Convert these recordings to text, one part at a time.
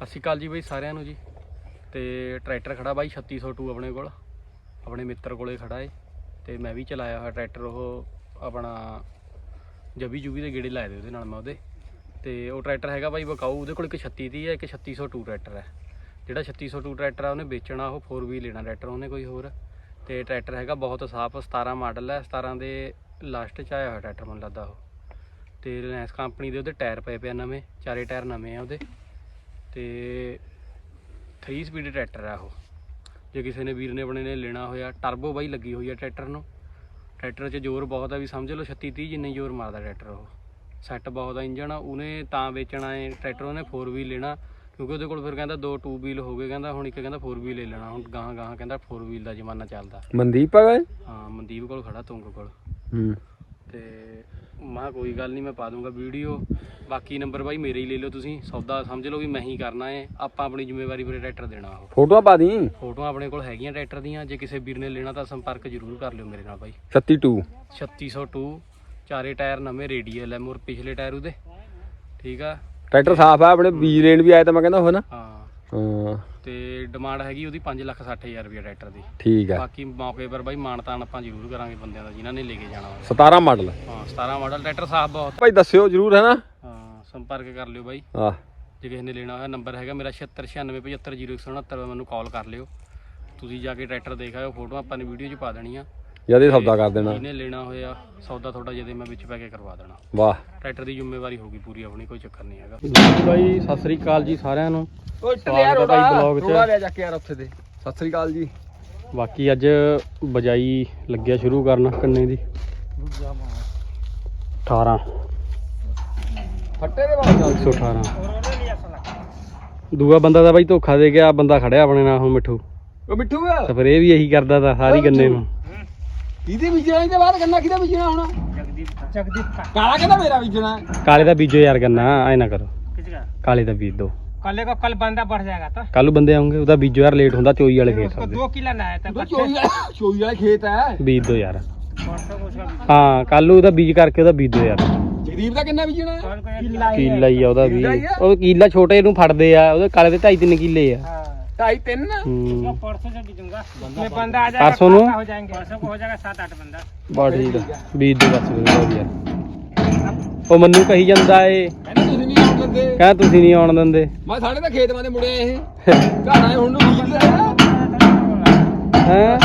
ਸਤਿ ਸ਼੍ਰੀ ਅਕਾਲ ਜੀ ਬਾਈ ਸਾਰਿਆਂ ਨੂੰ ਜੀ। ਤੇ ਟਰੈਕਟਰ ਖੜਾ ਬਾਈ 3602 ਆਪਣੇ ਕੋਲ। ਆਪਣੇ ਮਿੱਤਰ ਕੋਲੇ ਖੜਾ ਏ। ਤੇ ਮੈਂ ਵੀ ਚਲਾਇਆ ਹੋਇਆ ਟਰੈਕਟਰ, ਉਹ ਆਪਣਾ ਜਬੀ ਜੁਬੀ ਦੇ ਗੇੜੇ ਲਾਏ ਦੇ ਉਹਦੇ ਨਾਲ ਮੈਂ ਉਹਦੇ। ਤੇ ਉਹ ਟਰੈਕਟਰ ਹੈਗਾ ਬਾਈ ਬਕਾਊ, ਉਹਦੇ ਕੋਲ ਇੱਕ 36 ਦੀ ਹੈ ਇੱਕ 3602 ਟਰੈਕਟਰ ਹੈ ਜਿਹੜਾ 3602 ਟਰੈਕਟਰ ਆ, ਉਹਨੇ ਵੇਚਣਾ, ਉਹ 4V ਲੈਣਾ ਟਰੈਕਟਰ, ਉਹਨੇ ਕੋਈ ਹੋਰ। ਤੇ ਟਰੈਕਟਰ ਹੈਗਾ ਬਹੁਤ ਸਾਫ਼ 17 ਮਾਡਲ ਹੈ 17 ਦੇ ਲਾਸਟ ਚ ਆਇਆ ਹੋਇਆ ਟਰੈਕਟਰ, ਮੈਨੂੰ ਲੱਗਦਾ ਉਹ। ਤੇ ਰਿਲਾਇੰਸ ਕੰਪਨੀ ਦੇ ਉਹਦੇ ਟਾਇਰ ਪਏ ਪਿਆ ਨਵੇਂ, ਚਾਰੇ ਟਾਇਰ ਨਵੇਂ ਆ ਉਹਦੇ। ਤੇ 3 ਸਪੀਡ ਟਰੈਕਟਰ ਆ ਉਹ। ਜੇ ਕਿਸੇ ਨੇ ਵੀਰ ਨੇ ਆਪਣੇ ਨੇ ਲੈਣਾ ਹੋਇਆ ਟਰਬੋ ਬਾਈ ਲੱਗੀ ਹੋਈ ਆ ਟਰੈਕਟਰ ਨੂੰ। ਟਰੈਕਟਰ 'ਚ ਜ਼ੋਰ ਬਹੁਤ ਆ ਵੀ ਸਮਝ ਲਓ 36 30 ਜਿੰਨੇ ਜ਼ੋਰ ਮਾਰਦਾ ਟਰੈਕਟਰ ਉਹ। ਸੈੱਟ ਬਹੁਤ ਆ ਇੰਜਣ ਉਹਨੇ ਤਾਂ ਵੇਚਣਾ ਹੈ ਟਰੈਕਟਰ ਉਹਨੇ 4 ਵੀਲ ਲੈਣਾ। ਕਿਉਂਕਿ ਉਹਦੇ ਕੋਲ ਫਿਰ ਕਹਿੰਦਾ ਦੋ 2 ਵੀਲ ਹੋ ਗਏ ਕਹਿੰਦਾ ਹੁਣ ਇੱਕ ਕਹਿੰਦਾ 4 ਵੀਲ ਲੈ ਲੈਣਾ ਹੁਣ ਗਾਹਾਂ ਗਾਹਾਂ ਕਹਿੰਦਾ 4 ਵੀਲ ਦਾ ਜ਼ਮਾਨਾ ਚੱਲਦਾ। ਮਨਦੀਪ ਆ ਗਏ ਹਾਂ ਮਨਦੀਪ ਕੋਲ ਖੜਾ ਤੁੰਗ ਕੋਲ। ਹੂੰ। ਤੇ ਮਾ ਕੋਈ ਗੱਲ ਨਹੀਂ ਮੈਂ ਪਾ ਦੂੰਗਾ ਵੀਡੀਓ। ਬਾਕੀ ਨੰਬਰ ਬਾਈ ਮੇਰੇ ਹੀ ਲੈ ਲਓ ਤੁਸੀਂ। ਸੌਦਾ ਸਮਝ ਲਓ ਵੀ ਮੈਂ ਹੀ ਕਰਨਾ ਹੈ ਆਪਾਂ ਆਪਣੀ ਜ਼ਿੰਮੇਵਾਰੀ ਪਰ ਟਰੈਕਟਰ ਦੇਣਾ ਉਹ। ਫੋਟੋਆਂ ਪਾ ਦੀ ਫੋਟੋਆਂ ਆਪਣੇ ਕੋਲ ਹੈਗੀਆਂ ਟਰੈਕਟਰ ਦੀਆਂ। ਜੇ ਕਿਸੇ ਵੀਰ ਨੇ ਲੈਣਾ ਤਾਂ ਸੰਪਰਕ ਜ਼ਰੂਰ ਕਰ ਲਿਓ ਮੇਰੇ ਨਾਲ ਬਾਈ। 32 3602 ਚਾਰੇ ਟਾਇਰ ਨਵੇਂ ਰੇਡੀਅਲ ਹੈ ਮੋਰ ਪਿਛਲੇ ਟਾਇਰ ਉਹਦੇ। ਠੀਕ ਆ? ਟਰੈਕਟਰ ਸਾਫ਼ ਆ ਆਪਣੇ ਬੀਜ ਲੈਣ ਵੀ ਆਏ ਤਾਂ ਮੈਂ ਕਹਿੰਦਾ ਹੋ ਨਾ? ਹਾਂ। ਹਾਂ। ਤੇ ਡਿਮਾਂਡ ਹੈਗੀ ਉਹਦੀ 560000 ਰੁਪਏ ਟਰੈਕਟਰ ਦੀ। ਠੀਕ ਆ ਬਾਕੀ ਮੌਕੇ ਪਰ ਬਾਈ ਮਾਨਤਾਨ ਆਪਾਂ ਜ਼ਰੂਰ ਕਰਾਂਗੇ ਬੰਦਿਆਂ ਦਾ ਜਿਨ੍ਹਾਂ ਨੇ ਲੈ ਕੇ ਜਾਣਾ ਹੋਵੇ। 17 ਮਾਡਲ। ਹਾਂ 17 ਮਾਡਲ ਟਰੈਕਟਰ ਸਾਫ਼ ਬਹੁਤ। ਭਾਈ ਦੱਸਿਓ ਜਰੂਰ ਹੈ ਨਾ? ਹਾਂ ਸੰਪਰਕ ਕਰ ਲਿਓ ਬਾਈ। ਆ ਜੇ ਕਿਸੇ ਨੇ ਲੈਣਾ ਹੋਇਆ ਨੰਬਰ ਹੈਗਾ ਮੇਰਾ 7696750169 ਮੈਨੂੰ ਕਾਲ ਕਰ ਲਿਓ। ਤੁਸੀਂ ਜਾ ਕੇ ਟਰੈਕਟਰ ਦੇਖ ਆਇਓ ਫੋਟੋ ਆਪਾਂ ਨੇ ਵੀਡੀਓ 'ਚ ਪਾ ਦੇਣੀਆਂ। ਜਦੇ ਸੌਦਾ ਕਰ ਦੇਣਾ। ਜਿਹਨੇ ਲੈਣਾ ਹੋਇਆ ਸੌਦਾ ਤੁਹਾਡਾ ਜਦੇ ਮੈਂ ਵਿੱਚ ਪੈ ਕੇ ਕਰਵਾ ਦੇਣਾ। ਵਾਹ। ਟਰੈਕਟਰ ਦੀ ਜ਼ਿੰਮੇਵਾਰੀ ਹੋਗੀ ਪੂਰੀ ਆਪਣੀ ਕੋਈ ਚੱਕਰ ਨਹੀਂ ਹੈਗਾ। ਬਾਈ ਸਤਿ ਸ੍ਰੀ ਅਕਾਲ ਜੀ ਸਾਰਿਆਂ ਨੂੰ। ਓਏ ਬਲੌਗ 'ਚ। ਰੋੜਾ ਲਿਆ ਜਾ ਕੇ ਯਾਰ ਉੱਥੇ ਦੇ ਸਤਿ ਸ੍ਰੀ ਅਕਾਲ ਜੀ। ਬਾਕੀ ਅੱਜ ਬਜਾਈ ਲੱਗਿਆ ਸ਼ੁਰੂ ਕਰਨ ਕੰਨੇ ਦੀ। 18 ਫੱਟੇ ਦੇ ਬਾਅਦ 118 ਦੂਆ ਬੰਦਾ ਤਾਂ ਬਾਈ ਧੋਖਾ ਦੇ ਗਿਆ ਬੰਦਾ ਖੜਿਆ ਆਪਣੇ ਨਾਲ ਹੁਣ ਮਿੱਠੂ। ਉਹ ਮਿੱਠੂ ਆ? ਸਪਰੇ ਵੀ ਇਹੀ ਕਰਦਾ ਤਾ ਸਾਰੀ ਗੰਨੇ ਨੂੰ। ਕਿਹਦੇ ਬੀਜਣਾ ਇਹਦੇ ਬਾਅਦ ਗੰਨਾ ਕਿਹਦਾ ਬੀਜਣਾ ਹੁਣ ਜਗਦੀਪ ਕਾਲਾ ਕਹਿੰਦਾ ਮੇਰਾ ਬੀਜਣਾ ਕਾਲੇ ਦਾ ਬੀਜੋ ਯਾਰ ਗੰਨਾ ਐ ਨਾ ਕਰੋ ਕਾਲੇ ਦਾ ਬੀਜ ਦੋ कल का कल बंदा बढ़ जाएगा तो ਕੱਲ ਨੂੰ ਬੰਦੇ ਆਉਂਗੇ ਉਹਦਾ ਬੀਜੋ ਯਾਰ ਲੇਟ ਹੁੰਦਾ ਚੋਈ ਵਾਲੇ ਖੇਤ उसको ਦੇ दो किलो ना है तो ਉਹ ਚੋਈ ਵਾਲਾ ਚੋਈ ਵਾਲਾ ਖੇਤ ਹੈ ਬੀਜ ਦੋ ਯਾਰ परसों को उसका ਹਾਂ ਕੱਲ ਨੂੰ ਉਹਦਾ ਬੀਜ ਕਰਕੇ ਉਹਦਾ ਬੀਜ ਦੋ ਯਾਰ ਜਗਦੀਪ ਦਾ ਕਿੰਨਾ ਬੀਜਣਾ ਹੈ? कौन को एक किला ਕੀਲਾ ਹੀ ਆ ਉਹਦਾ ਵੀ ਕੀਲਾ ਹੀ ਆ? ਉਹ ਕੀਲਾ ਛੋਟੇ ਨੂੰ ਫੜਦੇ ਆ ਉਹਦੇ ਕਾਲੇ ਦੇ ਢਾਈ ਤਿੰਨ ਕਿੱਲੇ ਆ हाँ ਢਾਈ ਤਿੰਨ ਹੂੰ परसों से बीजूंगा उसमें बंदा आ जाएगा परसों नु? खाता हो जाएंगे परसों को हो जाएगा सात आठ बंदा ਬਾ ਠੀਕ ਆ ਬੀਜ ਦੋ ਬਸ ਫਿਰ ਉਹਦਾ ਵੀ ਯਾਰ ਉਹ ਮੈਨੂੰ ਕਹੀ ਜਾਂਦਾ ਏ ਕਹਿੰਦਾ ਤੁਸੀਂ ਨਹੀਂ ਆਉਣ ਦਿੰਦੇ ਕਹਿੰਦਾ ਤੁਸੀਂ ਨਹੀਂ ਆਉਣ ਦਿੰਦੇ ਮੈਂ ਸਾਡੇ ਤਾਂ ਖੇਤ ਮਾਂ ਦੇ ਮੁੜੇ ਇਹ ਘਰ ਆਏ ਹੁਣ ਨੂੰ ਬੀਜ ਲਿਆ ਹੈ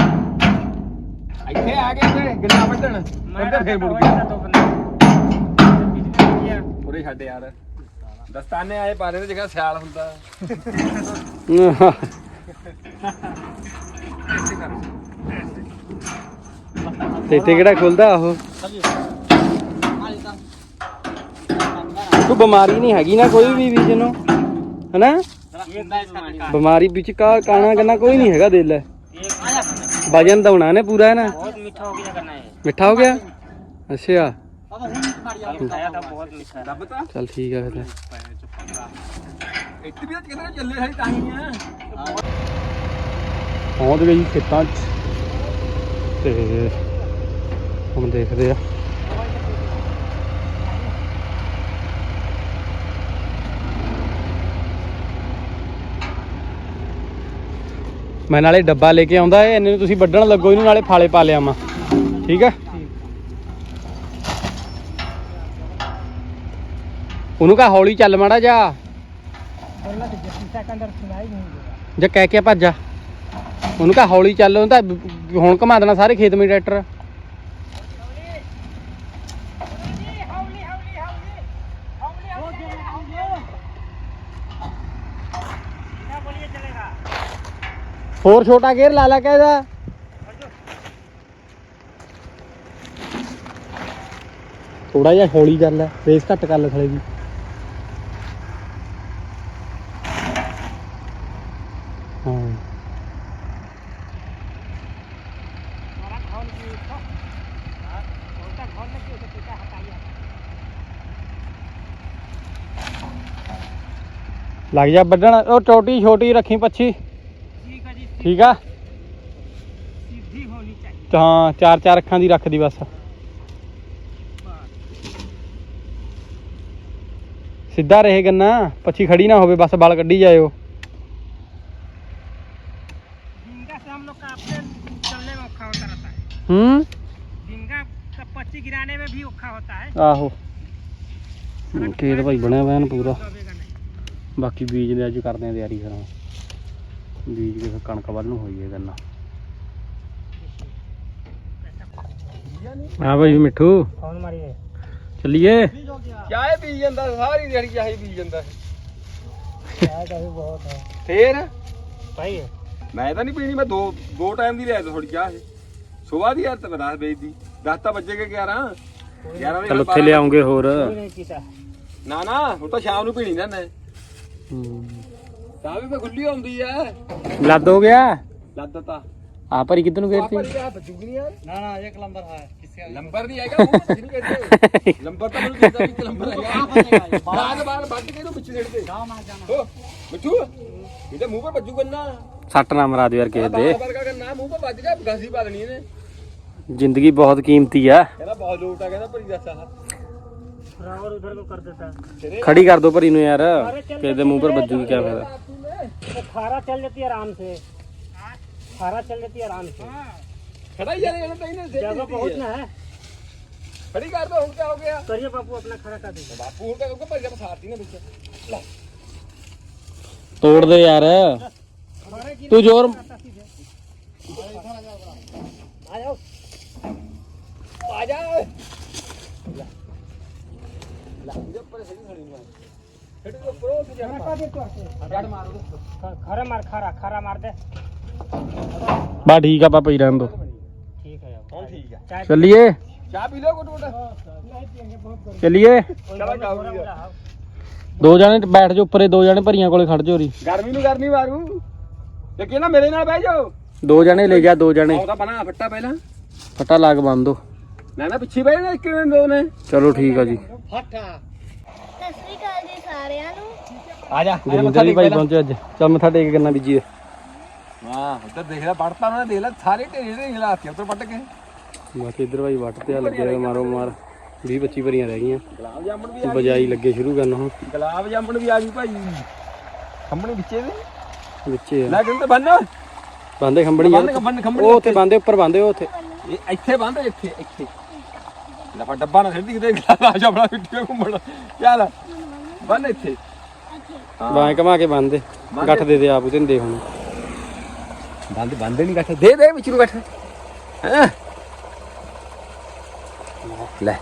ਇੱਥੇ ਆ ਗਏ ਤੇ ਗੰਨਾ ਵੱਢਣ ਇੱਧਰ ਫੇਰ ਮੁੜ होएगा ਗਿਆ दो बंदा बीज किया ਉਰੇ ਛੱਡ ਯਾਰ ਦਸਤਾਨੇ ਆਏ ਪਾਰੇ ਦੀ ਜਗ੍ਹਾ ਸਿਆਲ ਹੁੰਦਾ। ਤੇ ਤੇ ਕਿਹੜਾ ਖੁੱਲਦਾ ਉਹ? ਤੂੰ ਬਿਮਾਰੀ ਨਹੀਂ ਹੈਗੀ ਨਾ ਕੋਈ ਵੀ ਵੀਜ ਨੂੰ ਹੈਨਾ? ਬਿਮਾਰੀ ਵਿੱਚ ਕਾ ਕਾਣਾ ਕਰਨਾ ਕੋਈ ਨਹੀਂ ਹੈਗਾ ਦਿਲ। ਵਜਨ ਦਉਣਾ ਨੇ ਪੂਰਾ ਹੈ ਨਾ? ਮਿੱਠਾ ਹੋ ਗਿਆ ਕਰਨਾ ਹੈ ਮਿੱਠਾ ਹੋ ਗਿਆ? ਅੱਛਾ। ਚੱਲ ਠੀਕ ਆ ਫਿਰ। ਇੱਥੇ ਵੀ ਤਾਂ ਚੱਲੇ ਸਾਡੀ ਦੇਖਦੇ ਆ। ਮੈਂ ਨਾਲੇ ਡੱਬਾ ਲੈ ਕੇ ਆਉਂਦਾ ਏ, ਇਹਨੇ ਨੂੰ ਤੁਸੀਂ ਵੱਢਣ ਲੱਗੋ, ਇਹਨੂੰ ਨਾਲੇ ਫਾਲੇ ਪਾ ਲਿਆ ਮਾ। ਠੀਕ ਆ? ਉਹਨੂੰ ਕਹ ਹੌਲੀ ਚੱਲ ਮਾੜਾ ਜਾ ਉਹਨਾਂ ਜਾਂ ਕਹਿ ਕੇ ਭੱਜ ਜਾ। ਉਹਨੂੰ ਕਹ ਹੌਲੀ ਚੱਲ ਉਹ ਤਾਂ ਹੁਣ ਘੁਮਾ ਦੇਣਾ ਸਾਰੇ ਖੇਤ ਮੇ ਟਰੈਕਟਰ। ਹੋਰ ਛੋਟਾ ਗੇਅਰ ਲਾ ਲਾ ਕਹਿਦਾ ਥੋੜਾ ਜਿਹਾ ਹੌਲੀ ਚੱਲ ਰੇਸ ਘੱਟ ਕਰ ਲੈ ਥਲੇ ਦੀ ਲੱਗ ਜਾ ਵੱਢਣ ਉਹ ਟੋਟੀ ਛੋਟੀ ਰੱਖੀ ਪੱਛੀ ठीक है जी ਠੀਕ ਆ सीधी होनी चाहिए ਤੇ ਹਾਂ ਚਾਰ ਚਾਰ ਅੱਖਾਂ ਦੀ ਰੱਖਦੀ ਬਸ ਸਿੱਧਾ ਰਹੇ ਗੰਨਾ ਪੱਛੀ ਖੜੀ ਨਾ ਹੋਵੇ ਬਸ ਬਲ ਕੱਢੀ ਜਾਇਓ झींगा से हम लोग का अपने चलने में औखा होता रहता है ਹੂੰ झींगा का पच्ची गिराने में भी औखा होता है ਆਹੋ ਖੇਤ ਭਾਈ ਬਣਿਆ ਹੋਇਆ ਐਨ ਪੂਰਾ दबेगा नहीं ਬਾਕੀ ਬੀਜ ਦੇ ਅੱਜ ਕਰਦੇ ਆਂ ਤਿਆਰੀ ਫਿਰ। ਬੀਜ ਕੇ ਫਿਰ ਕਣਕ ਵੱਲ ਨੂੰ ਹੋਈ ਹੈ ਗੰਨਾ ਹਾਂ ਭਾਈ ਮਿੱਠੂ। ਚੱਲੀਏ। ਚਾਹੇ ਪੀ ਜਾਂਦਾ ਸਾਰੀ ਦਿਹਾੜੀ ਚਾਹੇ ਪੀ ਜਾਂਦਾ। ਹੈ। ਫੇਰ? ਭਾਈ। ਮੈਂ ਤਾਂ ਨਹੀਂ ਪੀਣੀ ਮੈਂ ਦੋ ਦੋ ਟਾਈਮ ਦੀ ਲੈ ਲਓ ਥੋੜੀ ਚਾਹ। ਇਹ ਦੀ ਯਾਰ ਤਾਂ 10 ਵਜੇ ਦੀ। 10 ਤਾਂ ਵੱਜੇਗੇ 11 11 ਵਜੇ ਚਲ ਉੱਥੇ ਲਿਆਉਂਗੇ ਹੋਰ। ਨਾ ਨਾ ਹੁਣ ਤਾਂ ਸ਼ਾਮ ਨੂੰ ਪੀਣੀ ਨਾ ਮੈਂ। ਹੂੰ। ਚਾਹ ਵੀ ਮੈਂ ਖੁੱਲੀ ਹੁੰਦੀ ਐ ਲੱਦ ਹੋ ਗਿਆ ਲੱਦ ਤਾਂ ਆ ਭਰੀ ਕਿੱਧਰ ਨੂੰ ਆਪਰ ਫੇਰਤੀ ਇਹ ਬੱਜੂਗੀ ਨਹੀਂ ਯਾਰ ना ना एक नंबर है किसका ਲੰਬਰ ਨਹੀਂ ਹੈਗਾ ਉਹ ਜਿਹਨੂੰ ਕਹਿੰਦੇ ਲੰਬਰ ਤਾਂ ਮੈਨੂੰ ਕਿਹਦਾ ਵਿੱਚ ਲੰਬਰ ਹੈਗਾ ਬਾਹਰ ਬਾਹਰ ਵੱਢ ਕੇ ਇਹਨੂੰ ਵਿੱਚ ਛੱਡ ਦੇ ਹੋ ਮਿੱਠੂ ਇਹਦੇ ਮੂੰਹ 'ਤੇ ਵੱਜੂ ਗੰਨਾ ਸੱਟ ਨਾ ਮਰਾ ਦਿਓ ਯਾਰ ਕਿਸੇ ਦੇ ਬਾਹਰ ਵਰਗਾ ਗੰਨਾ ਮੂੰਹ 'ਤੇ ਵੱਜ ਗਿਆ ਗਾਸੀ ਪਾ ਦੇਣੀ ਇਹਨੇ ਜ਼ਿੰਦਗੀ ਬਹੁਤ ਕੀਮਤੀ ਆ ਕਹਿੰਦਾ ਬਹੁਤ ਲੋਟ ਆ ਕਹਿੰਦਾ ਭਰੀ ਦੱਸ ਆਹ बराबर उधर को कर देता है खड़ी कर दो पर इन्हें यार फिर मूंह पर बज्जू क्या फायदा खारा चल जाती है आराम से खारा चल जाती है आराम से खड़ा यार जगह पहुंचना है खड़ी कर दो क्या हो गया करिए बापू अपना खड़ा कर दीजिए बापू उनका क्योंकि पर जब साथ ही ना पीछे तोड़ दे यार तू जोर आ जाओ ਬਾ ਠੀਕ ਆ ਪਾਪਾ ਹੀ ਰਹਿਣ ਦੋ। ਠੀਕ ਆ ਚੱਲੀਏ? ਦੋ ਜਾਣੇ ਬੈਠ ਜਾ ਉੱਪਰੇ ਦੋ ਜਾਣੇ ਭਰੀਆਂ ਕੋਲੇ ਖੜ ਜਾਓ ਗਰਮੀ ਨੂੰ ਗਰਮੀ ਮਾਰੂ ਤੇ ਕਿਹਨਾਂ ਮੇਰੇ ਨਾਲ ਬਹਿ ਜਾਓ ਦੋ ਜਾਣੇ ਲੈ ਗਿਆ ਦੋ ਜਾਣੇ। ਆਉਂਦਾ ਬਣਾ ਫੱਟਾ ਪਹਿਲਾਂ ਫੱਟਾ ਲਾਗ ਬੰਦ ਦੋ। ਮੈਂ ਨਾ ਪਿੱਛੇ ਬਹਿ ਜਾ ਇੱਕ ਦੋ ਨੇ। ਚਲੋ ਠੀਕ ਆ ਜੀ। ਫੱਟਾ। ਸਤਿ ਸ੍ਰੀ ਅਕਾਲ ਜੀ ਸਾਰਿਆਂ ਨੂੰ। ਆ ਜਾ ਗੁਰਿੰਦਰ ਵੀ ਭਾਈ ਪਹੁੰਚੇ ਅੱਜ। ਚੱਲ ਮੱਥਾ ਟੇਕ ਕੇ ਗੰਨਾ ਬੀਜੀਏ ਹਾਂ ਉੱਧਰ ਦੇਖ ਲੈ ਪੜਤਾ ਉਹਨੇ ਦੇਖ ਲੈ ਸਾਰੇ ਢੇਰੇ ਢੇਰੇ ਲਾਤੀ ਉੱਧਰ ਪੱਟ ਕੇ। ਬਾਕੀ ਇੱਧਰ ਭਾਈ ਵੱਟ ਤੇ ਆ ਲੱਗੇ ਹੋਏ ਮਾਰੋ ਮਾਰ। 20 25 ਭਰੀਆਂ ਰਹਿ ਗਈਆਂ। ਗੁਲਾਬ ਜਾਮਣ ਵੀ ਆ ਬਜਾਈ ਲੱਗੇ ਸ਼ੁਰੂ ਕਰਨ ਹੁਣ ਗੁਲਾਬ ਜਾਮਣ ਵੀ ਆ ਗਈ ਭਾਈ। ਖੰਮਣੀ ਵਿੱਚੇ ਦੇ ਵਿੱਚੇ ਆ। ਲੈ ਬੰਨ। ਬੰਦੇ ਖੰਬੜੀ ਬੰਨ ਯਾਰ ਬੰਨ ਖੰਮਣੀ ਉਹ ਉੱਥੇ ਬੰਦੇ ਉੱਪਰ ਬੰਦੇ ਉਹ ਉੱਥੇ। ਇਹ ਇੱਥੇ ਬੰਦ ਇੱਥੇ ਇੱਥੇ। ਲਫਾ ਡੱਬਾ ਨਾ ਛੱਡੀ ਕਿਤੇ ਗੁਲਾਬ ਜਾਮਣਾ ਵਿੱਚੇ ਘੁੰਮਣ। ਚੱਲ ਬੰਨ ਇੱਥੇ। ਬਾਂ ਕਮਾ ਕੇ ਬੰਦੇ ਗੱਠ ਦੇ ਦੇ ਆਪ ਉਹਦੇ ਦੇ ਹੁਣ। ਬੰਦ ਬੰਦ ਨਹੀਂ ਗੱਠ। ਦੇ ਦੇ ਵਿੱਚ ਨੂੰ ਗੱਠ। ਹੈਂ। ਲੈ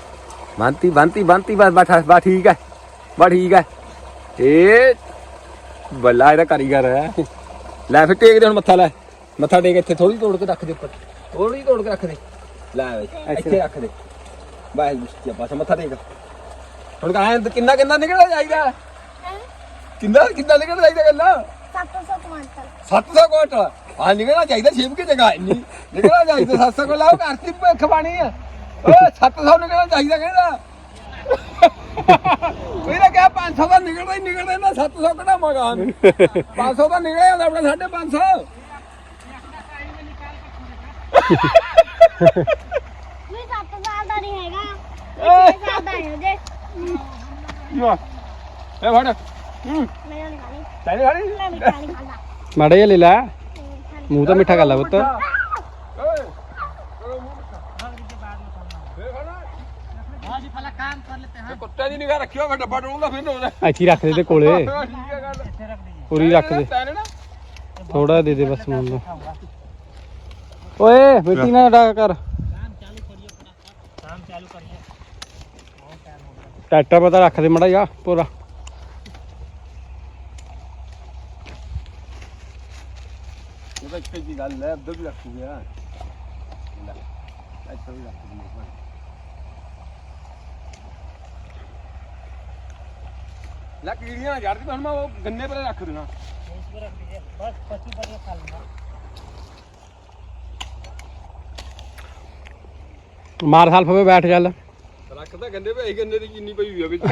ਬੰਤੀ ਬੰਤੀ ਬੰਤੀ ਬਸ ਬਾ ਬਾ ਠੀਕ ਹੈ। ਬਾ ਠੀਕ ਹੈ। ਇਹ ਬੱਲਾ ਇਹਦਾ ਕਾਰੀਗਰ ਹੈ। ਲੈ ਫਿਰ ਟੇਕ ਦੇ ਹੁਣ ਮੱਥਾ ਲੈ। ਮੱਥਾ ਟੇਕ ਇੱਥੇ ਥੋੜੀ ਤੋੜ ਕੇ ਰੱਖ ਦੇ ਉੱਪਰ। ਥੋੜੀ ਤੋੜ ਕੇ ਰੱਖ ਦੇ। ਲੈ ਬਈ ਇੱਥੇ ਰੱਖ ਦੇ। ਬਾਈ ਜੀ ਬਸ ਮੱਥਾ ਟੇਕ। ਹੁਣ ਕਹਾਂ ਕਿੰਨਾ ਕਿੰਨਾ ਨਿਕਲਦਾ ਜਾਈਦਾ ਕਿੰਨਾ ਕਿੰਨਾ ਨਿਕਲਦਾ ਜਾਈਦਾ ਗੱਲਾਂ? 700 ਕੁਆਂਟਲ। 700 ਕੁਆਂਟਲ? ਆ ਨਿਕਲਣਾ ਚਾਹੀਦਾ ਸ਼ਿਵ ਕੀ ਜਗ੍ਹਾ ਇੰਨੀ। ਨਿਕਲਣਾ ਚਾਹੀਦਾ 700 ਕੋਲ ਲਾਓ ਦੀ ਭੁੱਖ ਬਾਣੀ ਆ। ਓਏ 700 ਨਿਕਲਣਾ ਚਾਹੀਦਾ ਕਹਿੰਦਾ ਕੋਈ ਨਾ ਕਿਹਾ 500 ਦਾ ਨਿਕਲਦਾ ਹੀ ਨਿਕਲਦਾ ਨਾ 700 ਕਿਹੜਾ ਮਗਾਨ 500 ਦਾ ਨਿਕਲਿਆ ਜਾਂਦਾ ਆਪਣਾ 550 ਕੋਈ 7 ਸਾਲ ਦਾ ਨਹੀਂ ਹੈਗਾ। ಮಡೆಯಲ್ಲಿಲ್ಲ ಮೂತ ಮಿಠಾ तो मिठा अच्छी रख दे कोले पूरी रख दे थोड़ा दे दे बस मान लो ओए ना कर काम चालू काम चालू ਟਰੈਕਟਰ ਪਤਾ ਰੱਖ ਦੇ ਮੜਾ ਜਾ ਪੂਰਾ ਉਹਦਾ ਇੱਥੇ ਦੀ ਗੱਲ ਹੈ ਮੈਂ ਉਹ ਗੰਨੇ ਪਰ ਰੱਖ ਦੇਣਾ। ਬਸ ਪੱਤੀ ਪਰ ਖਾ ਮਾਰ ਸਾਲ ਫੇ ਬੈਠ ਚੱਲ। ਰੱਖਦਾ ਗੰਨੇ ਪਈ ਗੰਨੇ ਦੀ ਕਿੰਨੀ ਪਈ ਹੋਈ ਆ ਵਿੱਚ।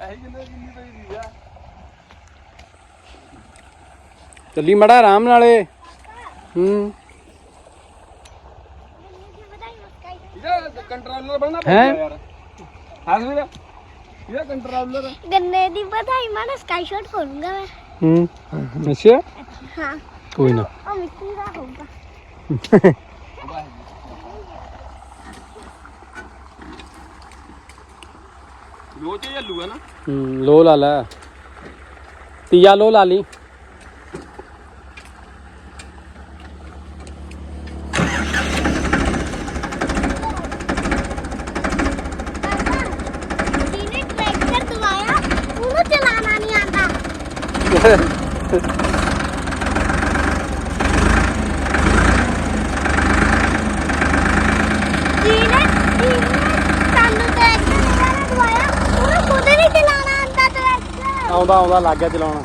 ਐਹੀ ਗੰਨੇ ਦੀ ਕਿੰਨੀ ਪਈ ਹੋਈ ਆ। ਚੱਲੀ ਮੜਾ ਆਰਾਮ ਨਾਲੇ। ਹੂੰ। ਇਹਦਾ ਕੰਟਰੋਲਰ ਬਣਨਾ ਹੈਂ? ਪੈਂਦਾ ਯਾਰ। ਹਾਂ ਵੀਰ। ਇਹਦਾ ਕੰਟਰੋਲਰ ਗੰਨੇ ਦੀ ਵਧਾਈ ਮੈਂ ਸਕਾਈ ਸ਼ਾਟ ਕਰੂੰਗਾ ਮੈਂ। ਹੂੰ। ਅੱਛਾ। ਹਾਂ। ਕੋਈ ਨਾ। ਉਹ ਮਿੱਟੀ ਦਾ ਹੋਊਗਾ। ਲੋ ਚ ਚੱਲੂਗਾ ਨਾ? ਹੂੰ ਲੋ ਲਾ ਲੈ। ਤੀਆ ਲੋ ਲਾ ਲਈ। ਜਿਹਨੇ ਟਰੈਕਟਰ ਦਵਾਇਆ ਉਹਨੂੰ ਚਲਾਉਣਾ ਨਹੀਂ ਆਉਂਦਾ ਜਿਹਨੇ ਸਾਨੂੰ ਟਰੈਕਟਰ ਨਹੀਂ ਦਵਾਇਆ ਉਹਨੂੰ ਖੁਦ ਨਹੀਂ ਚਲਾਉਣਾ ਆਉਂਦਾ ਟਰੈਕਟਰ ਆਉਂਦਾ ਆਉਂਦਾ ਲੱਗ ਗਿਆ ਚਲਾਉਣ।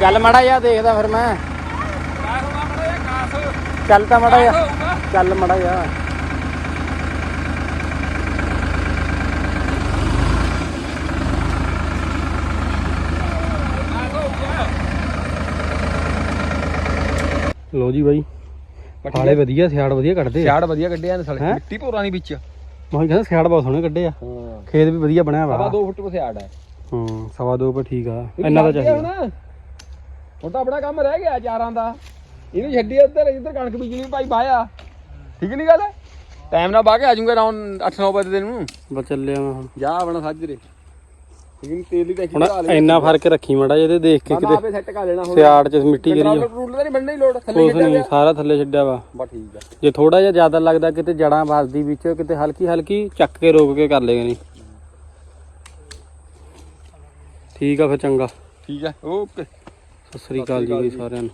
ਚੱਲ ਮੜਾ ਜਾ ਦੇਖਦਾ ਫਿਰ ਮੈਂ। ਚੱਲ ਤਾਂ ਮੜਾ ਜਾ ਚੱਲ ਮੜਾ ਜਾ ਲੋ ਜੀ ਬਾਈ। ਫਾਲੇ ਵਧੀਆ ਸਿਆੜ ਵਧੀਆ ਕੱਢਦੇ ਆ। ਸਿਆੜ ਵਧੀਆ ਕੱਢਿਆ ਨੇ ਸਾਲੇ? ਮਿੱਟੀ ਭੋਰਾ ਨਹੀਂ ਵਿੱਚ ਮੈਂ ਕਹਿੰਦਾ ਸਿਆੜ ਬਹੁਤ ਸੋਹਣੇ ਕੱਢੇ ਆ। ਹਾਂ। ਖੇਤ ਵੀ ਵਧੀਆ ਬਣਿਆ ਸਵਾ ਵਾ 2 ਫੁੱਟ ਪਾ ਸਿਆੜ ਹੈ। ਹੂੰ ਸਵਾ ਦੋ ਪਰ ਠੀਕ ਆ। ਇੰਨਾ ਤਾਂ ਚਾਹੀਦਾ। ਹੁਣ। ਤਾਂ ਆਪਣਾ ਕੰਮ ਰਹਿ ਗਿਆ ਚਾਰਾਂ ਦਾ। ਇਹਨੂੰ ਛੱਡੀ ਉੱਧਰ ਇੱਧਰ ਕਣਕ ਬੀਜਣੀ ਭਾਈ ਬਾਇਆ ਠੀਕ ਨਹੀਂ ਗੱਲ? ਟਾਈਮ ਨਾਲ ਬਾਹ ਕੇ ਆ ਜਾਊਂਗਾ ਰਾਉਂ 8-9 ਵਜੇ ਦੇ ਨੂੰ। ਬਸ ਚੱਲਿਆ ਮੈਂ ਹੁਣ। ਜਾ ਆਪਣਾ ਸਾਜਰੇ। ਠੀਕ ਨਹੀਂ ਤੇਲ ਦੀ ਟੈਂਕੀ ਹੁਣ ਇੰਨਾ ਫ਼ਰਕ ਰੱਖੀ ਮੜਾ ਜਿਹਦੇ ਦੇਖ ਕੇ ਕਿਤੇ ਕਿਤੇ ਆਪੇ ਸੈੱਟ ਕਰ ਲੈਣਾ ਹੁਣ। ਸਿਆੜ ਚ ਮਿੱਟੀ ਕਰੀ ਰੂਲ ਤਾਂ ਨਹੀਂ ਬਣਨਾ ਹੀ ਲੋੜ ਥੱਲੇ ਕੁਛ ਛੱਡਿਆ ਨਹੀਂ ਪਿਆ। ਸਾਰਾ ਥੱਲੇ ਛੱਡਿਆ ਵਾ। ਬਸ ਠੀਕ ਆ। ਜੇ ਥੋੜਾ ਜਿਹਾ ਜ਼ਿਆਦਾ ਲੱਗਦਾ ਕਿਤੇ ਜੜਾਂ ਵੱਜਦੀ ਵਿੱਚ ਕਿਤੇ ਹਲਕੀ ਹਲਕੀ ਚੱਕ ਕੇ ਰੋਕ ਕੇ ਕਰ ਲੇਗਾ ਨਹੀਂ। ਠੀਕ ਆ ਫਿਰ ਚੰਗਾ। ਠੀਕ ਆ ਓਕੇ। ਸਤਿ ਸ੍ਰੀ ਅਕਾਲ ਜੀ। ਸਾਰਿਆਂ ਨੂੰ।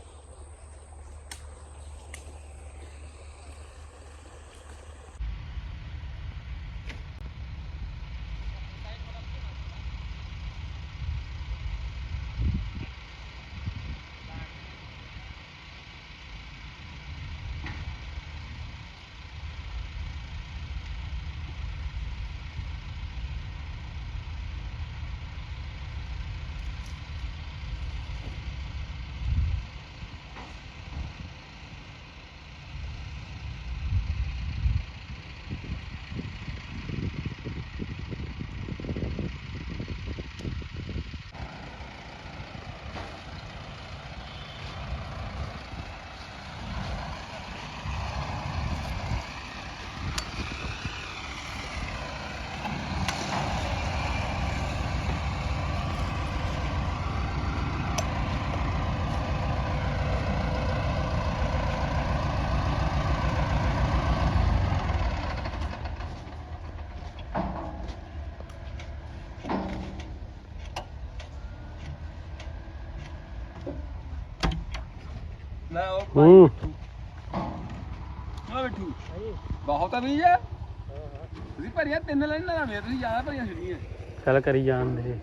ਚੱਲ ਕਰੀ ਜਾਣ ਦੇ।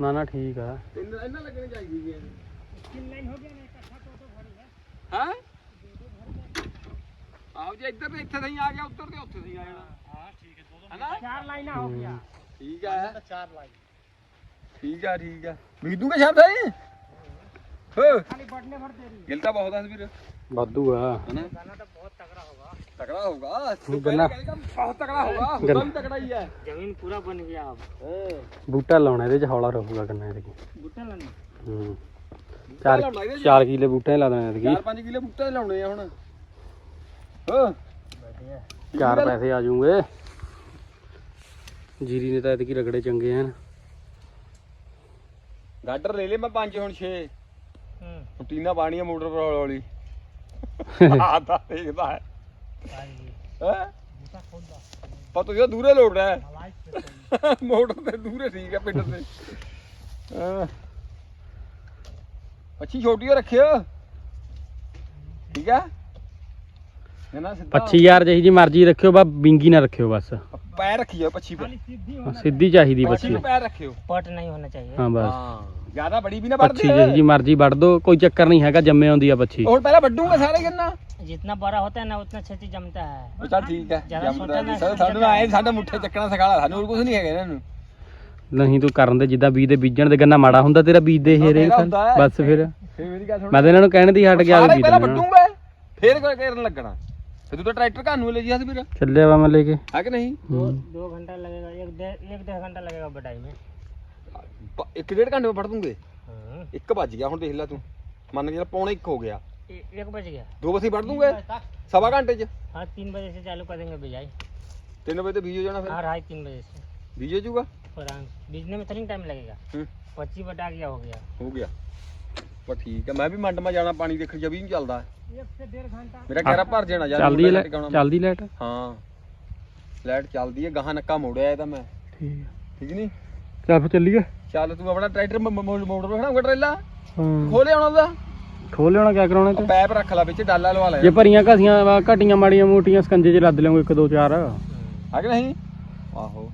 ਨਾ ਨਾ ਠੀਕ ਆ। ਤਿੰਨ ਲਾਈਨਾਂ ਇੱਧਰ ਇੱਥੇ ਸਹੀ ਆ ਗਿਆ ਉੱਧਰ ਤੇ ਉੱਥੇ ਸਹੀ ਆ ਜਾਣਾ। ਹਾਂ ਠੀਕ ਹੈ ਦੋ ਦੋ ਹਨਾ? ਚਾਰ ਲਾਈਨਾਂ ਹੋ ਠੀਕ ਆ। ਚਾਰ ਲਾਈਨ ਠੀਕ ਆ ਠੀਕ ਆ। ਮੀਦੂ ਕੇ ਬੂਟਾ ਲਾਉਣਾ ਇਹਦੇ ਚ ਹੌਲਾ ਰਹੂਗਾ ਗੰਨਾ ਇਹਦੇ ਬੂਟਾ ਲਾਣਾ ਹੂੰ। 4 4 ਕਿਲੇ ਬੂਟੇ ਲਾ ਦੇਣੇ ਇਹਦੇ 4-5 ਕਿਲੇ ਬੂਟੇ ਲਾਉਣੇ ਆ ਹੁਣ। ਹੋ। ਚਾਰ ਪੈਸੇ ਆ ਜੂਗੇ ਜੀਰੀ ਨੇ ਤਾਂ ਇਹਦੇ ਕੀ ਰਗੜੇ ਚੰਗੇ ਹਨ ਗਾਡਰ ਲੈ ਲੈ ਮੈਂ ਪੰਜ ਹੁਣ 6 ਪਟੀਨਾ ਬਾਣੀ ਆ ਮੋਟਰ ਪੈਟਰੋਲ ਵਾਲੀ। ਆ ਦੇਖਦਾ ਹੈ। ਹੈ? ਪਰ ਤੂੰ ਦੂਰੇ ਲੋਟ ਹੈ। ਮੋਟਰ ਤੇ ਦੂਰੇ ਠੀਕ ਹੈ ਪਿੰਡ ਤੇ ਅੱਛੀ ਛੋਟੀ ਰੱਖਿਓ। ਠੀਕ ਹੈ? ਨਾ ਨਾ ਸਿੱਧਾ ਪੱਛੀ ਯਾਰ ਜਿਹੀ ਜੀ ਮਰਜ਼ੀ ਰੱਖਿਓ ਬਾ ਬਿੰਗੀ ਨਾ ਰੱਖਿਓ ਬਸ ਪੈਰ ਰੱਖਿਓ ਪੱਛੀ ਪੈ खाली सीधी ਹਾਂ, होना ਸਿੱਧੀ ਚਾਹੀਦੀ ਪੱਛੀ ਪੱਛੀ ਨੂੰ ਪੈਰ ਰੱਖਿਓ पट नहीं होना चाहिए ਹਾਂ ਬਸ ਹਾਂ ਜਿਆਦਾ ਬੜੀ ਵੀ ਨਾ ਪੱਛੀ ਵੱਢਦੇ ਜਿਹੀ ਜੀ ਮਰਜ਼ੀ ਵੱਢ ਦੋ ਕੋਈ ਚੱਕਰ ਨਹੀਂ ਹੈਗਾ ਜੰਮੇ ਆਉਂਦੀ ਆ ਪੱਛੀ ਹੁਣ ਪਹਿਲਾਂ ਵੱਡੂਗਾ ਸਾਰੇ ਗੰਨਾ जितना बड़ा होता है ना उतना छेती जमता है ਉਹ ਚੱਲ ਠੀਕ ਹੈ ਜ਼ਿਆਦਾ ਜੰਮਦਾ ਛੋਟਾ ਨਹੀਂ ਨਾ ਸਾਨੂੰ ਆਏ ਸਾਡਾ ਮੁੱਠੇ ਚੱਕਣਾ ਸਿਖਾਲਾ ਸਾਨੂੰ ਹੋਰ ਕੁਝ ਨਹੀਂ ਹੈਗਾ ਇਹਨਾਂ ਨੂੰ ਨਹੀਂ ਤੂੰ ਕਰਨ ਦੇ ਜਿੱਦਾਂ ਬੀਜ ਦੇ ਬੀਜਣ ਦੇ ਗੰਨਾ ਮਾੜਾ ਹੁੰਦਾ ਤੇਰਾ ਬੀਜ ਦੇ ਹੇਰੇ ਮੇਰਾ ਹੁੰਦਾ ਹੈ। ਬਸ ਫਿਰ ਫੇਰ ਮੇਰੀ ਗੱਲ ਸੁਣ ਮੈਂ ਤਾਂ ਇਹਨਾਂ ਨੂੰ ਕਹਿਣ ਦੀ ਹਟ ਗਿਆ ਸਾਰੇ ਵੀ ਪਹਿਲਾਂ ਬੀਜ ਦੇਣਾ ਵੱਡੂਗਾ ਫੇਰ ਕੋਈ ਕਰਨ ਲੱਗਣਾ ਤੇ ਤੂੰ ਤਾਂ ਟਰੈਕਟਰ ਘਰ ਨੂੰ ਲੈ ਜੀ ਹਸ ਵੀਰ ਚੱਲਿਆ ਵਾ ਮੈਂ ਲੈ ਕੇ ਹੈ ਕਿ ਨਹੀਂ दो दो घंटा लगेगा एक डेढ़ एक डेढ़ घंटा लगेगा बटाई में ਪ- ਇੱਕ ਡੇਢ ਘੰਟੇ ਵਿੱਚ ਪੜ ਦੂੰਗੇ हाँ, ਇੱਕ ਵੱਜ ਗਿਆ ਹੁਣ ਦੇਖ ਲੈ ਤੂੰ ਮੰਨ ਕੇ ਚੱਲ ਪੌਣੇ ਇੱਕ ਹੋ ਗਿਆ ए- एक बज गया ਦੋ ਵਜੇ ਪੜ ਦੂੰਗੇ ਸਵਾ ਘੰਟੇ ਚ हाँ तीन बजे से चालू कर देंगे बिजाई 3 ਵਜੇ ਤੇ ਬੀਜ ਹੋ ਜਾਣਾ ਫਿਰ हाँ ढाई तीन बजे से ਬੀਜ ਹੋ ਜਾਊਗਾ और बीजने में थोड़ी टाइम लगेगा ਹੂੰ पच्चीस बटा गया हो गया ਹੋ ਗਿਆ ਪਰ ਠੀਕ ਹੈ ਮੈਂ ਵੀ ਮੰਡ ਮਾ ਜਾਣਾ ਪਾਣੀ ਦੇਖਣ ਜਾ ਨਹੀਂ ਚੱਲਦਾ। ਮੇਰਾ ਘਰਾ ਭਰ ਜਾਣਾ ਯਾਰ ਚੱਲਦੀ ਹੈ ਹਾਂ। ਲਾਈਟ ਚੱਲਦੀ ਹੈ ਗਾਹਾਂ ਨੱਕਾ ਮੋੜਿਆ ਇਹ ਤਾਂ ਮੈਂ। ਠੀਕ ਠੀਕ ਨਹੀਂ ਚੱਲ ਫਿਰ ਚੱਲੀਏ। ਚੱਲ ਤੂੰ ਆਪਣਾ ਟਰੈਕਟਰ ਮੋਟਰ ਖੜਾਉਂਗਾ ਟਰੇਲਾ? ਖੋਲੇ ਆਉਣਾ ਉਹਦਾ? ਖੋਲ ਲੈਣਾ ਕਿਆ ਕਰਾਉਣਾ ਤੇ ਪੈਪ ਰੱਖ ਲੈ ਵਿੱਚ ਡਾਲਾ ਲਵਾ ਲੈ। ਜੇ ਭਰੀਆਂ ਘਸੀਆਂ ਘਟੀਆਂ ਮਾੜੀਆਂ ਮੋਟੀਆਂ ਸਕੰਜੇ 'ਚ ਲੱਦ ਲਿਆਉਂ ਇੱਕ ਦੋ ਚਾਰ। ਆ ਕਿ ਨਹੀਂ? ਆਹੋ।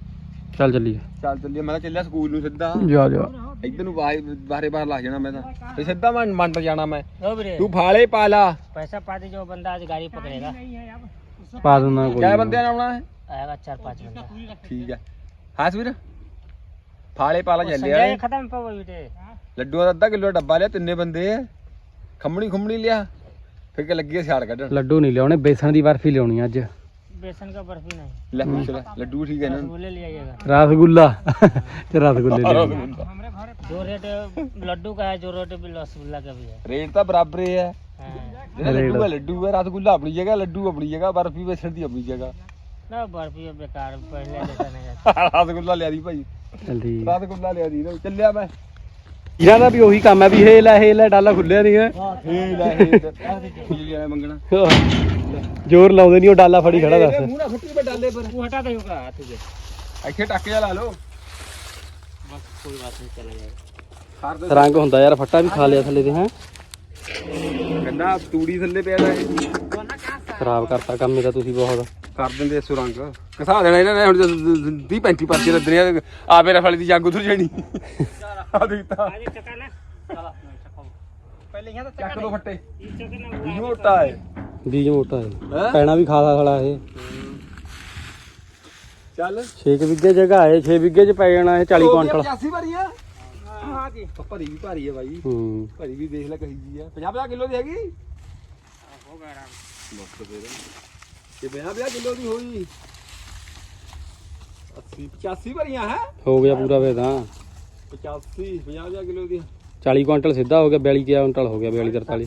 ਚੱਲ ਚੱਲੀਏ। ਚੱਲ ਚੱਲੀਏ ਮੈਂ ਤਾਂ ਚੱਲਿਆ ਸਕੂਲ ਨੂੰ ਸਿੱਧਾ। ਜਾ ਜਾ। ਇੱਧਰ ਨੂੰ ਬਾਹਰ ਬਾਹਰੇ ਬਾਹਰ ਲੱਗ ਜਾਣਾ ਮੈਂ ਤਾਂ ਤੇ ਸਿੱਧਾ ਮੈਂ ਮੰਡ ਜਾਣਾ ਮੈਂ लो बिरे ਤੂੰ ਫਾਲੇ ਪਾ ਲਾ पैसा पा दे जो बंदा आज गाड़ी पकड़ेगा ਪਾ ਦਿੰਦਾ ਕੋਈ ਕਿਆ ਬੰਦਿਆਂ ਨੇ ਆਉਣਾ ਹੈ आएगा चार पाँच घंटा ਠੀਕ ਹੈ ਹਾਂ ਵੀਰ ਫਾਲੇ ਪਾ ਲਾ वो ਚੱਲਿਆ संजय खत्म पाओ बेटे ਲੱਡੂਆਂ ਦਾ ਅੱਧਾ ਕਿਲੋ ਡੱਬਾ ਲਿਆ ਤਿੰਨੇ ਬੰਦੇ ਐ ਖੰਮਣੀ ਖੁੰਮਣੀ ਲਿਆ ਫਿਰ ਕਿ ਲੱਗੀ ਆ ਸਿਆੜ ਕੱਢਣ ਲੱਡੂ ਨਹੀਂ ਲਿਆਉਣੇ ਬੇਸਣ ਦੀ ਬਰਫੀ ਲਿਆਉਣੀ ਅੱਜ बेसन का बर्फी नहीं ਲੈ ਪੁੱਛ ਲੈ ਲੱਡੂ ਠੀਕ ਹੈ ਇਹਨਾਂ ਨੂੰ रसगुल्ले ले आइएगा ਰਸਗੁੱਲਾ ਤੇ ਰਸਗੁੱਲੇ ਲਿਆਉਣੇ जो रेट लड्डू का है जो रेट भी रसगुल्ला का भी है ਰੇਟ ਤਾਂ ਬਰਾਬਰ ਹੀ ਹੈ हाँ। ਜਿਹੜਾ ਲੱਡੂ ਹੈ ਲੱਡੂ ਹੈ ਰਸਗੁੱਲਾ ਆਪਣੀ ਜਗ੍ਹਾ ਲੱਡੂ ਆਪਣੀ ਜਗ੍ਹਾ ਬਰਫੀ ਵੇਸਣ ਦੀ ਆਪਣੀ ਜਗ੍ਹਾ ना बर्फी है बेकार पहले जैसा नहीं रहता ਰਸਗੁੱਲਾ ਲਿਆ ਦੀ ਭਾਈ ਚੱਲ ਠੀਕ ਰਸਗੁੱਲਾ ਲਿਆ ਦੀ ਚੱਲਿਆ ਮੈਂ ਇਹਨਾਂ ਦਾ ਵੀ ਉਹੀ ਕੰਮ ਹੈ ਵੀ ਹੇ ਲੈ ਹੇ ਲੈ ਡਾਲਾ ਖੁੱਲਿਆ ਨਹੀਂ ਹੈ ਹੇ ਲੈ ਹੇ ਬਿਜਲੀ ਵਾਲਾ ਮੰਗਣਾ ਜ਼ੋਰ ਲਾਉਂਦੇ ਨਹੀਂ ਉਹ ਡਾਲਾ ਫੜੀ ਖੜਾ ਦੱਸ ਮੂੰਹ ਨਾ ਫੁੱਟੀ ਮੈਂ ਡਾਲੇ ਪਰ वो हटा देगा हाथ से ਇੱਥੇ ਟੱਕ ਜਾ ਲਾ ਲਓ ਕੋਈ ਰੰਗ ਹੁੰਦਾ ਯਾਰ ਫੱਟਾ ਵੀ ਖਾ ਲਿਆ ਥੱਲੇ ਤੇ ਹੈ। ਕਹਿੰਦਾ ਤੂੜੀ ਥੱਲੇ ਪਿਆ ਦਾ ਖਰਾਬ ਕਰਤਾ ਕੰਮ ਇਹਦਾ ਤੁਸੀਂ ਬਹੁਤ। ਕਰ ਦਿੰਦੇ ਸੁਰੰਗ ਕਸਾ ਦੇਣਾ ਇਹਨਾਂ ਨੇ ਹੁਣ 20 35 ਪਰਚੇ ਲੱਦਣੇ ਆ ਮੇਰੇ ਫਾਲੀ ਦੀ ਜੰਗ ਉਧਰ ਜਾਣੀ। ਆ ਦੇਖਤਾ ਪਹਿਲੇ ਇਹਨਾਂ ਚੱਕ ਦੋ ਫੱਟੇ। ਬੀਜ ਮੋਟਾ ਹੈ। ਬੀਜ ਮੋਟਾ ਹੈ। ਪੈਣਾ ਵੀ ਖਾਦਾ ਖੜਾ ਇਹ। ਚੱਲ। 6 ਵਿਗੇ ਜਗ੍ਹਾ ਹੈ 6 ਵਿਗੇ ਚ ਪੈ ਜਾਣਾ ਇਹ 40 ਕੁਇੰਟਲ 85 ਭਰੀਆਂ ਹਾਂ ਜੀ। ਭਰੀ ਵੀ ਭਾਰੀ ਹੈ ਬਾਈ। ਹੂੰ। ਭਰੀ ਵੀ ਦੇਖ ਲੈ ਕਹੀ ਜੀ ਆ। 50 50 ਕਿਲੋ ਦੀ ਹੈਗੀ? ਆਹੋ ਗਾਰਾ ਮੁੱਕ ਫੇਰ ਇਹ 50 50 ਕਿਲੋ ਦੀ ਹੋਈ 80 85 ਭਰੀਆਂ ਹੈ? ਹੋ ਗਿਆ ਪੂਰਾ ਫੇਰ ਤਾਂ। 85 50 ਕਿਲੋ ਦੀ। 40 ਕੁਇੰਟਲ ਸਿੱਧਾ ਹੋ ਗਿਆ 42 ਕੁਇੰਟਲ ਹੋ ਗਿਆ 42 43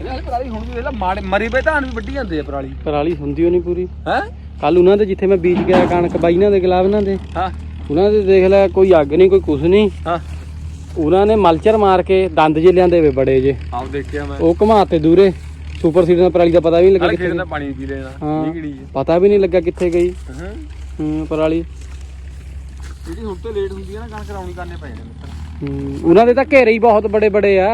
ਪਰਾਲੀ ਹੁਣ ਵੀ ਦੇਖ ਲੈ ਮਾੜੇ ਮਰੀ ਪਏ ਧਾਨ ਵੀ ਵੱਢੀ ਜਾਂਦੇ ਆ ਪਰਾਲੀ। ਪਰਾਲੀ ਹੁੰਦੀ ਓ ਨਹੀਂ ਪੂਰੀ। ਹੈ? ਕੱਲ ਉਹਨਾਂ ਦੇ ਜਿੱਥੇ ਮੈਂ ਬੀਜ ਗਿਆ ਕਣਕ ਬਾਈ ਇਹਨਾਂ ਦੇ ਗੁਲਾਬ ਇਹਨਾਂ ਦੇ। ਹਾਂ। ਉਹਨਾਂ ਦੇ ਦੇਖ ਲੈ ਕੋਈ ਅੱਗ ਨਹੀਂ ਕੋਈ ਕੁਛ ਨਹੀਂ। ਹਾਂ। ਉਹਨਾਂ ਨੇ ਮਲਚਰ ਮਾਰ ਕੇ ਦੰਦ ਜੇ ਲਿਆਂਦੇ ਵੇ ਬੜੇ ਜੇ। ਆਪ ਦੇਖਿਆ ਮੈਂ। ਉਹ ਘਮਾਤੇ ਦੂਰੇ। ਸੁਪਰ ਸੀਡਰ ਨਾਲ ਪਰਾਲੀ ਦਾ ਪਤਾ ਵੀ ਨਹੀਂ ਲੱਗਾ ਅਰੇ ਕਿੱਥੇ ਖੇਤ ਗਈ। ਦਾ ਪਾਣੀ ਪੀ ਲੈਣਾ ਹਾਂ। ਇਹ ਕਿਹੜੀ ਪਤਾ ਵੀ ਨਹੀਂ ਲੱਗਾ ਕਿੱਥੇ ਗਈ। ਹੈ। ਹੂੰ ਪਰਾਲੀ। ਜਿਹੜੀ ਹੁਣ ਤੋਂ ਲੇਟ ਹੁੰਦੀ ਹੈ ਨਾ ਕਣਕ ਰਾਉਣੀ ਕਰਨੇ ਪੈ ਜਾਂਦੇ ਮਿੱਤਰ। ਹੂੰ ਉਹਨਾਂ ਦੇ ਤਾਂ ਘੇਰੇ ਹੀ ਬਹੁਤ ਬੜੇ ਬੜੇ ਆ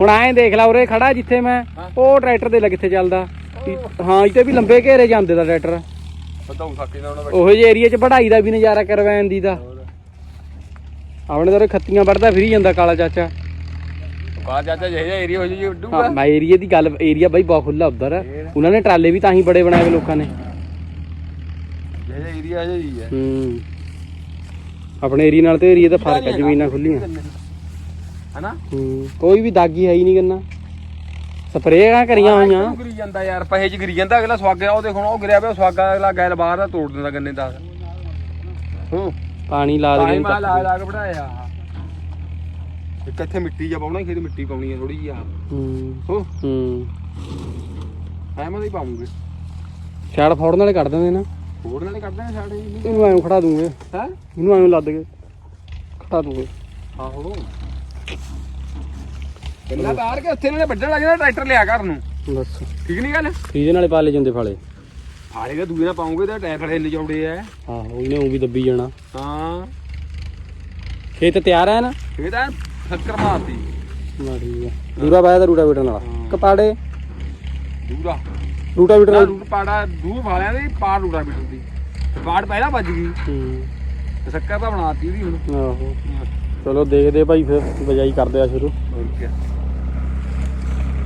ਹੁਣ ਐਂ ਦੇਖ ਲੈ ਉਰੇ ਖੜਾ ਜਿੱਥੇ ਮੈਂ ਉਹ ਟਰੈਕਟਰ ਦੇ ਲੈ ਕਿੱਥੇ ਚੱਲਦਾ। ਹਾਂ ਇੱਥੇ ਵੀ ਲੰਬੇ ਘੇਰੇ ਜਾਂਦੇ ਦਾ ਟਰੈਕਟਰ। ਬਤਾਉ ਸਾਕੇ ਨਾਲ ਉਹਨਾਂ ਉਹੋ ਜਿਹੇ ਏਰੀਆ 'ਚ ਵਢਾਈ ਦਾ ਵੀ ਨਜ਼ਾਰਾ ਕਰਵੈਣ ਦੀ ਦਾ। ਆਪਣੇ ਤਾਂ ਖੱਤੀਆਂ ਵੱਢਦਾ ਫਿਰੀ ਜਾਂਦਾ ਕਾਲਾ ਚਾਚਾ। ਕਾਲਾ ਚਾਚਾ ਜਿਹੇ ਜਿਹਾ ਏਰੀਆ ਹੋ ਜੀ ਹਾਂ, ਉੱਡੂਗਾ ਮੈਂ ਏਰੀਆ ਦੀ ਗੱਲ ਏਰੀਆ ਬਾਈ ਬਹੁਤ ਖੁੱਲਾ ਉਧਰ। ਉਹਨਾਂ ਨੇ ਟਰਾਲੇ ਵੀ ਤਾਂ ਹੀ ਬੜੇ ਬਣਾਏ ਲੋਕਾਂ ਨੇ। ਜਿਹੇ ਜਿਹਾ ਏਰੀਆ ਹੀ ਹੈ। ਹੂੰ। ਆਪਣੇ ਏਰੀਆ ਨਾਲ ਤੇ ਏਰੀਆ ਦਾ ਫ਼ਰਕ ਹੈ ਜ਼ਮੀਨਾਂ ਖੁੱਲੀਆਂ ਹੈਨਾ? ਹੂੰ। ਕੋਈ ਵੀ ਦਾਗੀ ਹੈ ਹੀ ਨਹੀਂ ਗੰਨਾ। ਸਪਰੇਆਂ ਕਰੀਆਂ ਹੋਈਆਂ। ਗਿਰੀ ਜਾਂਦਾ ਯਾਰ ਪਹੇ ਚ ਗਿਰੀ ਜਾਂਦਾ ਅਗਲਾ ਸਵਾਗਾ ਉਹ ਦੇਖੋ ਉਹ ਗਿਰਿਆ ਪਿਆ ਸਵਾਗਾ ਅਗਲਾ ਗੈਲ ਬਾਹਰ ਦਾ ਤੋੜ ਦਿੰਦਾ ਗੰਨੇ ਦਾ। ਹੂੰ। ਪਾਣੀ ਲਾ ਪਾਣੀ ਦੇ ਮਾ ਲਾ ਲਾ ਕੇ ਬਣਾਇਆ। ਇੱਕ ਇੱਥੇ ਮਿੱਟੀ ਜਾ ਪਾਉਣਾ ਖੇਤ ਮਿੱਟੀ ਪਾਉਣੀ ਹੈ ਥੋੜੀ ਜਿਹੀ ਆ। ਹੂੰ। ਹੋ। ਹੂੰ। ਐਵੇਂ ਹੀ ਪਾਉਂਗੇ। ਛਾੜ ਫੋੜਨ ਵਾਲੇ ਕੱਢ ਦਿੰਦੇ ਨਾ। ਹੋਰ ਨਾਲੇ ਕਰਦੇ ਨੇ ਸਾਡੇ ਇਹਨੂੰ ਐਂ ਖੜਾ ਦੂੰਗੇ। ਹੈ? ਇਹਨੂੰ ਐਂ ਲੱਦ ਕੇ। ਖੜਾ ਦੂੰਗੇ। ਆਹੋ। ਪਹਿਲਾਂ ਬਾਹਰ ਕੇ ਉੱਥੇ ਨਾਲੇ ਵੱਢਣ ਲੱਗ ਜਾਣਾ ਟਰੈਕਟਰ ਲਿਆ ਘਰ ਨੂੰ। ਬਸ। ਠੀਕ ਨਹੀਂ ਗੱਲ? ਫੀਜੇ ਨਾਲੇ ਪਾ ਲੈ ਜਾਂਦੇ ਫਾਲੇ। ਆਲੇ ਦਾ ਦੂਏ ਨਾਲ ਪਾਉਂਗੇ ਤਾਂ ਟਾਇਰ ਫੜੇ ਲਿਜਾਉੜੇ ਆ। ਆਹੋ ਇਹਨੇ ਉਹ ਵੀ ਦੱਬੀ ਜਾਣਾ। ਹਾਂ। ਖੇਤ ਤਿਆਰ ਹੈ ਨਾ? ਇਹ ਤਾਂ ਫੱਕਰ ਮਾਰਤੀ। ਬਾ ਠੀਕ ਹੈ ਦੂਰਾ ਪਾਇਆ ਤਾਂ ਰੂਟਾ ਬੀਟਣ ਵਾਲਾ। ਕਪਾੜੇ? ਦੂਰਾ ਰੂਟਾ ਬੀਟਣ ਨਾ ਵਾਲਾ ਰੂਟ ਪਾੜਾ ਦੂਰ ਵਾਲਿਆਂ ਦੀ ਪਾੜ ਰੂਟਾ ਬਿਟਰ ਦੀ। ਪਾੜ ਪਹਿਲਾਂ ਵੱਜ ਗਈ। ਹੂੰ। ਤੇ ਸ਼ੱਕਰ ਤਾਂ ਬਣਾਤੀ ਉਹਦੀ ਹੁਣ। ਆਹੋ। ਚਲੋ ਦੇਖਦੇ ਭਾਈ ਫਿਰ ਬਜਾਈ ਕਰਦੇ ਆ ਸ਼ੁਰੂ। ਹੋਰ ਕੀ